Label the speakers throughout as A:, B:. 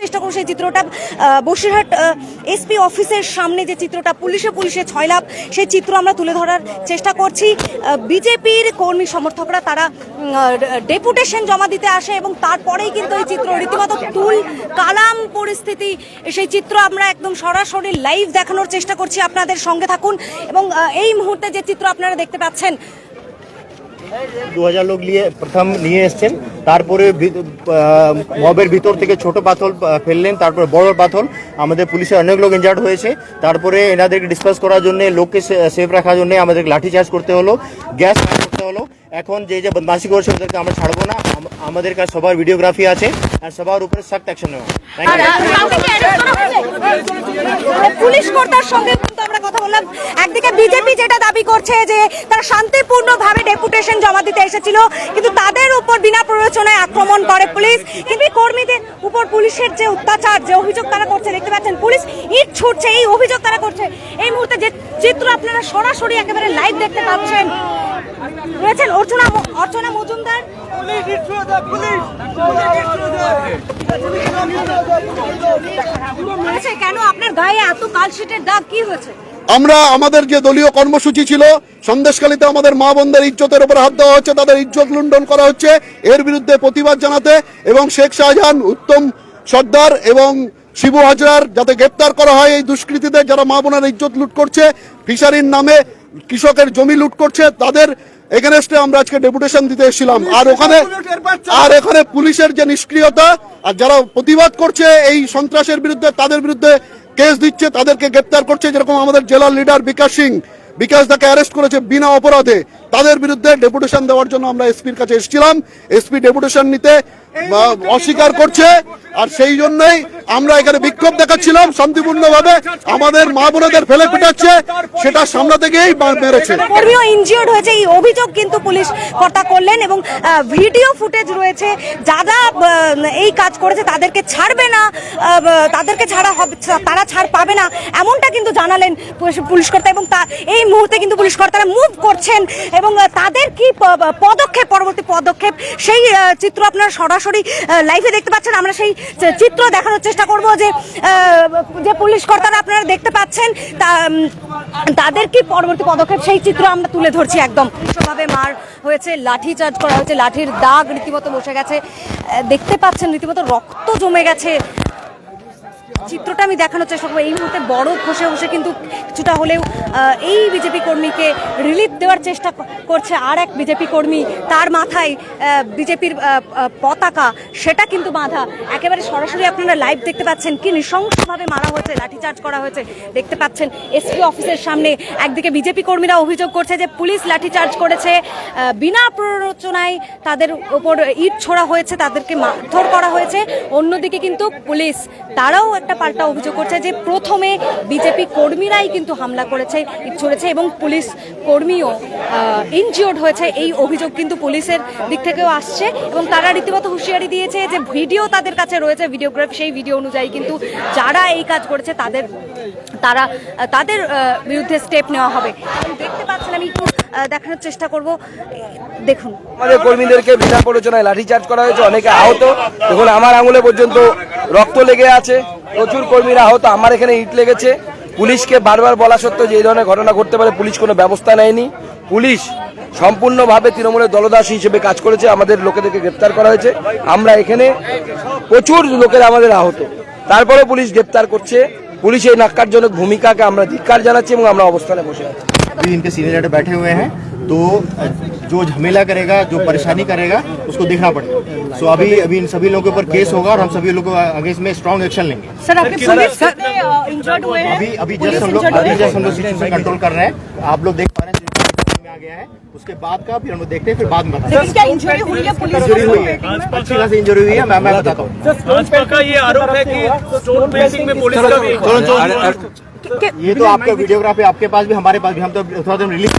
A: চেষ্টা করব সেই চিত্রটা। বসিরহাট এসপি অফিসের সামনে যে চিত্রটা, পুলিশে পুলিশে ছয় লাভ সেই চিত্র আমরা তুলে ধরার চেষ্টা করছি। বিজেপির কর্মী সমর্থকরা তারা ডেপুটেশন জমা দিতে আসে এবং তারপরেই কিন্তু এই চিত্র, রীতিমতো তুল কালাম পরিস্থিতি, সেই চিত্র আমরা একদম সরাসরি লাইভ দেখানোর চেষ্টা করছি আপনাদের সঙ্গে থাকুন। এবং এই মুহূর্তে যে চিত্র আপনারা দেখতে পাচ্ছেন,
B: দু হাজার লোক নিয়ে প্রথম নিয়ে এসছেন। তারপরে মবের ভিতর থেকে ছোট পাথর ফেললেন, তারপর বড় পাথর। আমাদের পুলিশের অনেক লোক ইনজার্ড হয়েছে। তারপরে এনাদেরকে ডিসপাস করার জন্য, লোককে সেফ রাখার জন্য লাঠি চার্জ করতে হলো গ্যাস করতে হলো। এখন যে যে বদমাশি করছে, ওদেরকে আমরা ছাড়বো না। আমাদের কাছে সবার ভিডিওগ্রাফি আছে, আর সবার উপরে সখ্ত অ্যাকশন নেওয়া। Thank
A: পুলিশ কর্তার সঙ্গে কথা বললাম। একদিকে বিজেপি যেটা দাবি করছে যে তারা শান্তিপূর্ণভাবে ডেপুটেশন জমা দিতে এসেছিল কিন্তু তাদের উপর বিনা প্ররোচনায় আক্রমণ করে পুলিশ। কিন্তু কর্মীদের উপর পুলিশের যে অত্যাচার যে অভিযোগ তারা করছে দেখতে পাচ্ছেন পুলিশ ইট ছুটছে এই অভিযোগ তারা করছে। এই মুহূর্তে যে চিত্র আপনারা সরাসরি একেবারে লাইভ দেখতে পাচ্ছেন রয়েছেন অর্চনা অর্চনা মজুমদার। আচ্ছা, কেন আপনার গায়ে এত কালশিটের দাগ? কি হয়েছে?
C: আমরা আমাদের যে দলীয় কর্মসূচি ছিল সন্দেশখালীতে আমাদের মা বোনদের ইজ্জতের উপর হাত দেওয়া হচ্ছে তাদের ইজ্জত লুণ্ঠন করা হচ্ছে। এর বিরুদ্ধে প্রতিবাদ জানাতে এবং শেখ শাহজাহান উত্তম সর্দার এবং শিবু হাজরার যাতে গ্রেপ্তার করা হয় এই দুষ্কৃতীদের যারা মা বোনের ইজ্জত লুট করছে ফিশারির নামে কৃষকের জমি লুট করছে তাদের এগেনস্টে আমরা আজকে ডেপুটেশন দিতে এসেছিলাম। আর ওখানে আর এখানে পুলিশের যে নিষ্ক্রিয়তা আর যারা প্রতিবাদ করছে এই সন্ত্রাসের বিরুদ্ধে তাদের বিরুদ্ধে কেস দিচ্ছে, তাদেরকে গ্রেপ্তার করছে, যেরকম আমাদের জেলার লিডার বিকাশ সিং। বিকাশ তাকে অ্যারেস্ট করেছে বিনা অপরাধে। তাদের বিরুদ্ধে ডেপুটেশন দেওয়ার জন্য আমরা এসপির কাছে এসেছিলাম। এসপি ডেপুটেশন নিতে অস্বীকার করছে আর সেই জন্যই আমরা এখানে বিক্ষোভ দেখাচ্ছিলাম শান্তিপূর্ণভাবে আমাদের মা বোনেদের ফেলে পিটাচ্ছে সেটা সামনে গিয়েই মেরেছে।
A: কর্মীও ইনজিওর্ড হয়েছে এই অভিযোগ কিন্তু পুলিশ কর্তা করলেন এবং ভিডিও ফুটেজ রয়েছে যারা এই কাজ করেছে তাদেরকে ছাড়বে না তাদেরকে ছাড়া হবে তারা ছাড় পাবে না এমনটা কিন্তু জানালেন পুলিশ- পুলিশ কর্তা এবং তা এই মুহূর্তে কিন্তু পুলিশ কর্তারা মুভ করছেন এবং তাদের কি পদক্ষেপ পরবর্তী পদক্ষেপ সেই চিত্র আপনারা সরাসরি লাইভে দেখতে পাচ্ছেন, আমরা সেই চিত্র দেখানোর চেষ্টা করব যে যে পুলিশ কর্তারা আপনারা দেখতে পাচ্ছেন তাদের কি পরবর্তী পদক্ষেপ? সেই চিত্র আমরা তুলে ধরছি একদম। ভীষণভাবে মার হয়েছে, লাঠি চার্জ করা হয়েছে, লাঠির দাগ রীতিমতো বসে গেছে। দেখতে পাচ্ছেন রীতিমতো রক্ত জমে গেছে। চিত্রটা আমি দেখানোর চেষ্টা করব। এই মুহূর্তে বড় খসে বসে কিন্তু কিছুটা হলেও এই বিজেপি কর্মীকে রিলিফ দেওয়ার চেষ্টা করছে আর এক বিজেপি কর্মী, তার মাথায় বিজেপির পতাকা, সেটা কিন্তু বাঁধা। একেবারে সরাসরি আপনারা লাইভ দেখতে পাচ্ছেন কি নৃশংসভাবে মারা হয়েছে, লাঠিচার্জ করা হয়েছে। দেখতে পাচ্ছেন এসপি অফিসের সামনে, একদিকে বিজেপি কর্মীরা অভিযোগ করছে যে পুলিশ লাঠিচার্জ করেছে বিনা প্ররোচনায় তাদের ওপর ইট ছোড়া হয়েছে, তাদেরকে মারধর করা হয়েছে। অন্যদিকে কিন্তু পুলিশ, তারাও একটা পাল্টা অভিযোগ করছে যে প্রথমে বিজেপি কর্মীরাই কিন্তু হামলা করেছে ছড়েছে এবং পুলিশ কর্মীও ইনজিওর্ড হয়েছে। এই অভিযোগ কিন্তু পুলিশের দিক থেকেও আসছে এবং তারা রীতিমতো হুঁশিয়ারি দিয়েছে যে ভিডিও তাদের কাছে রয়েছে, ভিডিওগ্রাফি, সেই ভিডিও অনুযায়ী কিন্তু যারা এই কাজ করেছে তাদের, তারা, তাদের বিরুদ্ধে স্টেপ নেওয়া হবে। দেখতে পাচ্ছেন, আমি একটু দেখানোর চেষ্টা করব। দেখুন।
D: আমাদের কর্মীদেরকে বিনা প্ররোচনায় লাঠিচার্জ করা হয়েছে, অনেকে আহত। দেখুন, আমার আঙুলে পর্যন্ত রক্ত লেগে আছে। প্রচুর কর্মীরা আহত, আমার এখানে ইট লেগেছে। পুলিশকে বারবার বলা সত্ত্বেও যে এই ধরনের ঘটনা ঘটতে পারে পুলিশ কোনো ব্যবস্থা নেয়নি পুলিশ সম্পূর্ণভাবে তৃণমূলের দলদাস হিসেবে কাজ করেছে আমাদের লোকেদেরকে গ্রেপ্তার করা হয়েছে আমরা এখানে প্রচুর লোকের আমাদের আহত তারপরেও পুলিশ গ্রেপ্তার করছে পুলিশ এই নাক্কারজনক ভূমিকাকে আমরা ধিক্কার জানাচ্ছি এবং আমরা অবস্থানে বসে আছি
B: अभी इनके सीनियर लीडर बैठे हुए हैं तो जो झमेला करेगा जो परेशानी करेगा उसको देखना पड़ेगा सो अभी अभी इन सभी लोगों के ऊपर केस होगा और हम सभी लोगों अगेंस्ट में स्ट्रॉन्ग एक्शन लेंगे
A: सर आपके पुलिस इंजर्ड हुए हैं
B: अभी अभी जस्ट हम लोग अभी
A: हैं?
B: जस्ट हम लोग सिचुएशन कंट्रोल कर रहे हैं आप लोग देख पा रहे हैं आ गया है उसके बाद का फिर हम लोग देखते हैं फिर बाद में
A: इंजरी हुई है पुलिस
B: इंजरी हुई है अच्छी खासी इंजरी हुई है मैं मैं बताता हूँ
E: का ये आरोप है कि स्टोन पेंटिंग में पुलिस का भी
B: चलो चलो ये तो आपका वीडियोग्राफी आपके पास भी हमारे पास भी हम तो थोड़ा दिन रिलीज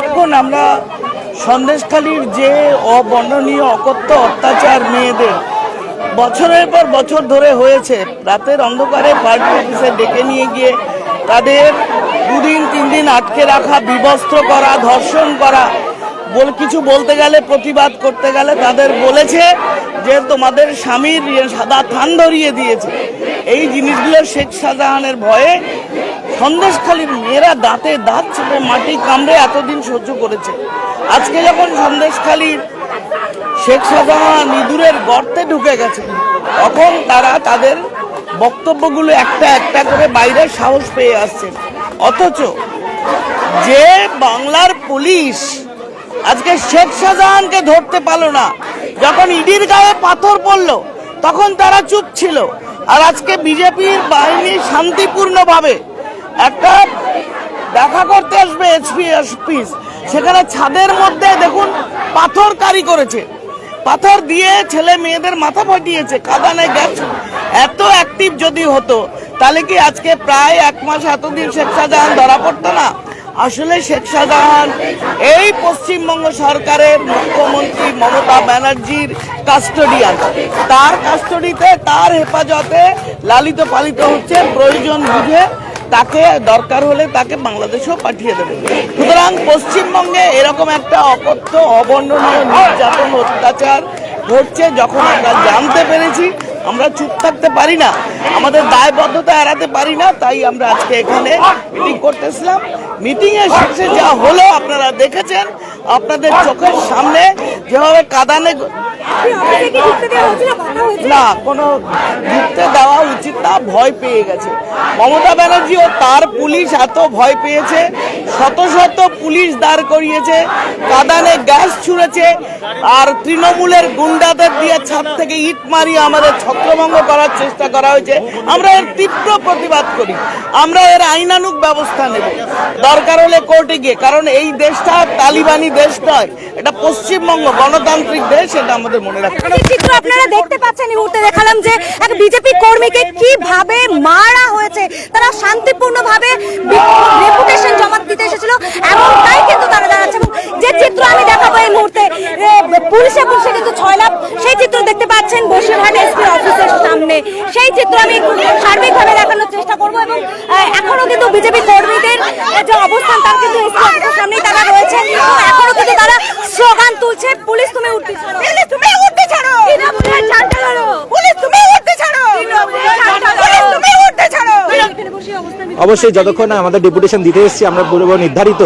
F: দেখুন আমরা সন্দেশখালীর যে অবর্ণনীয় অকথ্য অত্যাচার মেয়েদের বছরের পর বছর ধরে হয়েছে রাতের অন্ধকারে পার্টি অফিসে ডেকে নিয়ে গিয়ে তাদের দুদিন তিন দিন আটকে রাখা বিবস্ত্র করা ধর্ষণ করা বল কিছু বলতে গেলে, প্রতিবাদ করতে গেলে তাদের বলেছে যে তোমাদের স্বামীর ইয়ে সাদা থান ধরিয়ে দিয়েছে। এই জিনিসগুলো শেখ শাহজাহানের ভয়ে সন্দেশখালীর মেয়েরা দাঁতে দাঁত চেপে মাটি কামড়ে এতদিন সহ্য করেছে। আজকে যখন সন্দেশখালীর শেখ শাহজাহান ইঁদুরের গর্তে ঢুকে গেছে, তখন তারা তাদের বক্তব্যগুলো একটা একটা করে বাইরে সাহস পেয়ে আসছে। অথচ যে বাংলার পুলিশ আজকে শেখ শাহজাহানকে ধরতে পারল না। যখন ইডির গায়ে পাথর পড়ল, তখন তারা চুপ ছিল। আর আজকে বিজেপির বাহিনী শান্তিপূর্ণভাবে একটা দেখা করতে আসবে এইচপি এসপিস। সেখানে ছাদের মধ্যে দেখুন পাথর কারি করেছে। পাথর দিয়ে ছেলে মেয়েদের মাথা ফাটিয়েছে, কাদানে গেছে এত অ্যাক্টিভ যদি হতো, তাহলে কি আজকে প্রায় এক মাস এতদিন শেখ শাহজাহান ধরা পড়তো না? আসলে শেখ শাহজাহান এই পশ্চিমবঙ্গ সরকারের মুখ্যমন্ত্রী মমতা ব্যানার্জির কাস্টোডিয়ান তার কাস্টডিতে তার হেফাজতে লালিত পালিত হচ্ছে, প্রয়োজন বুঝে তাকে দরকার হলে তাকে বাংলাদেশেও পাঠিয়ে দেবে। সুতরাং পশ্চিমবঙ্গে এরকম একটা অকথ্য, অবর্ণনীয় নির্যাতন, অত্যাচার ঘটছে, যখন আমরা জানতে পেরেছি আমরা চুপ থাকতে পারি না। আমাদের দায়বদ্ধতা এড়াতে পারি না, তাই আমরা আজকে এখানে মিটিং করতেছিলাম। মিটিং এর শেষে যা হলো আপনারা দেখেছেন। আপনাদের চোখের সামনে যেভাবে কাদানে না, কোনো ঢুকতে দেওয়া উচিত না, ভয় পেয়ে গেছে। মমতা ব্যানার্জি ও তার পুলিশ এত ভয় পেয়েছে, শত শত পুলিশ দাঁড় করিয়েছে, কাদানে গ্যাস ছুঁড়েছে, আর তৃণমূলের গুন্ডাদের দিয়ে ছাদ থেকে ইট মারিয়ে আমাদের ছত্রভঙ্গ করার চেষ্টা করা হয়েছে। আমরা এর তীব্র প্রতিবাদ করি। আমরা এর আইনানুগ ব্যবস্থা নেব। দরকার হলে কোর্টে গিয়ে, কারণ এই দেশটা তালিবানি দেশ নয়, এটা পশ্চিমবঙ্গ, গণতান্ত্রিক দেশ, এটা আমাদের মনে রাখতে
A: চিত্র আপনারা দেখতে পাচ্ছেন এই মুহূর্তে দেখালাম যে এক বিজেপি কর্মীকে কীভাবে মারা হয়েছে। তারা শান্তিপূর্ণভাবে রেপুটেশন জমা দিতে এসেছিল, এমনটাই কিন্তু তারা এবং যে চিত্র আমি দেখাবো এই মুহূর্তে এ, পুলিশে পুলিশে কিন্তু ছয় লাভ সেই চিত্র দেখতে পাচ্ছেন বসিরহাট এসপি অফিসের সামনে। সেই চিত্র আমি সার্বিকভাবে দেখানোর চেষ্টা করব এবং এখনও কিন্তু বিজেপি কর্মীদের যে অবস্থান তার কিন্তু এসপি সামনেই তারা রয়েছে এবং এখনও কিন্তু তারা স্লোগান তুলছে পুলিশ তুমি উঠতে ছাড়ো। তুমি উঠতে ছাড়ো! পুলিশ তুমি উঠতে ছাড়ো!
G: অবশ্যই যতক্ষণ না আমাদের ডেপুটেশন দিতে এসেছি আমরা পুরো নির্ধারিত।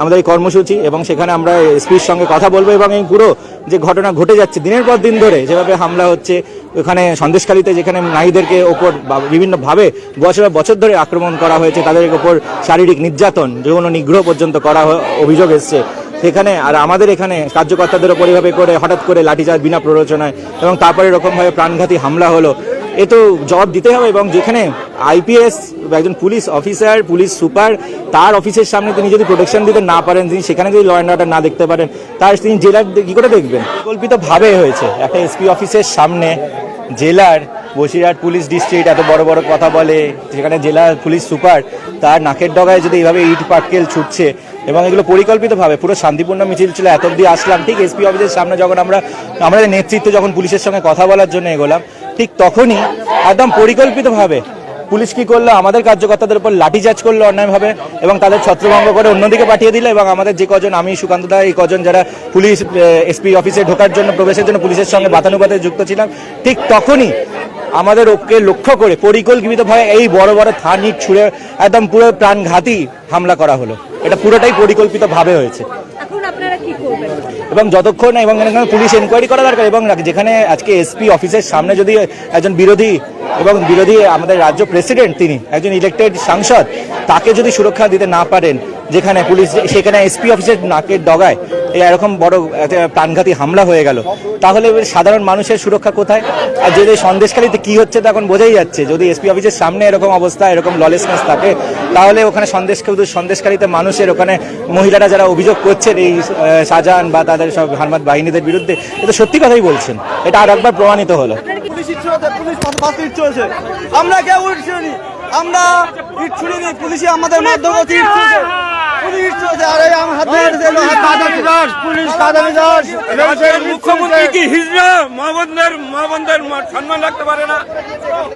G: আমাদের এই কর্মসূচি এবং সেখানে আমরা এসপির সঙ্গে কথা বলব এবং এই পুরো যে ঘটনা ঘটে যাচ্ছে দিনের পর দিন ধরে, যেভাবে হামলা হচ্ছে, ওখানে সন্দেশখালীতে যেখানে নারীদেরকে ওপর বিভিন্নভাবে বছর বছর ধরে আক্রমণ করা হয়েছে, তাদের ওপর শারীরিক নির্যাতন, যৌন নিগ্রহ পর্যন্ত করা অভিযোগ এসছে। সেখানে আর আমাদের এখানে কার্যকর্তাদের ওপর এইভাবে করে হঠাৎ করে লাঠিচার্জ বিনা প্ররোচনায় এবং তারপরে এরকমভাবে প্রাণঘাতী হামলা হলো এ তো জবাব দিতে হবে এবং যেখানে আইপিএস একজন পুলিশ অফিসার, পুলিশ সুপার, তার অফিসের সামনে তিনি যদি প্রোটেকশন দিতে না পারেন, তিনি সেখানে যদি ল অ্যান্ড অর্ডার না দেখতে পারেন, তার তিনি জেলার কী করে দেখবেন? কল্পিতভাবে হয়েছে। একটা এসপি অফিসের সামনে জেলার বসিরহাট পুলিশ ডিস্ট্রিক্ট এত বড় বড় কথা বলে, যেখানে জেলার পুলিশ সুপার, তার নাকের ডগায় যদি এইভাবে ইট পাটকেল ছুটছে এবং এগুলো পরিকল্পিতভাবে পুরো শান্তিপূর্ণ মিছিল ছিল, এত অব্দি আসলাম। ঠিক এসপি অফিসের সামনে যখন আমরা আমাদের নেতৃত্ব যখন পুলিশের সঙ্গে কথা বলার জন্য এগোলাম ঠিক তখনই একদম পরিকল্পিতভাবে পুলিশ কি করল, আমাদের কার্যকর্তাদের উপর লাঠিচার্জ করল অন্যায়ভাবে এবং তাদের ছত্রভঙ্গ করে অন্যদিকে পাঠিয়ে দিল এবং আমাদের যে কজন, আমি, সুকান্ত দা, এই কজন যারা পুলিশ এসপি অফিসে ঢোকার জন্য প্রবেশের জন্য পুলিশের সঙ্গে বাতানুপাতে যুক্ত ছিলাম, ঠিক তখনই আমাদের ওকে লক্ষ্য করে পরিকল্পিতভাবে এই বড় বড় থান ছুঁড়ে একদম পুরো প্রাণঘাতী হামলা করা হলো। এটা পুরোটাই পরিকল্পিতভাবে হয়েছে
A: এখন আপনারা কি করবেন
G: এবং যতক্ষণ এবং পুলিশ এনকোয়ারি করা দরকার, এবং যেখানে আজকে এসপি অফিসের সামনে যদি একজন বিরোধী এবং বিরোধী আমাদের রাজ্য প্রেসিডেন্ট তিনি, একজন ইলেক্টেড সাংসদ, তাকে যদি সুরক্ষা দিতে না পারেন, যেখানে পুলিশ সেখানে এসপি অফিসের নাকের ডগায় এরকম বড় প্রাণঘাতী হামলা হয়ে গেল, তাহলে সাধারণ মানুষের সুরক্ষা কোথায়? আর যদি সন্দেশখালীতে কি হচ্ছে তা এখন বোঝাই যাচ্ছে। যদি এসপি অফিসের সামনে এরকম অবস্থা, এরকম ললেসনেস থাকে তাহলে ওখানে সন্দেশ সন্দেশকারীতে মানুষের ওখানে মহিলারা যারা অভিযোগ করছেন এই শাহজাহান বা তাদের সব হারমাত বাহিনীদের বিরুদ্ধে এটা সত্যি কথাই বলছেন। এটা আর একবার প্রমাণিত হলো।
H: আমরা কেউ ছুড়িনি আমরা ইট ছুড়িনি পুলিশে আমাদের
E: মুখ্যমন্ত্রী কি হিজড়া? মা বোনদের সম্মান রাখতে পারে না।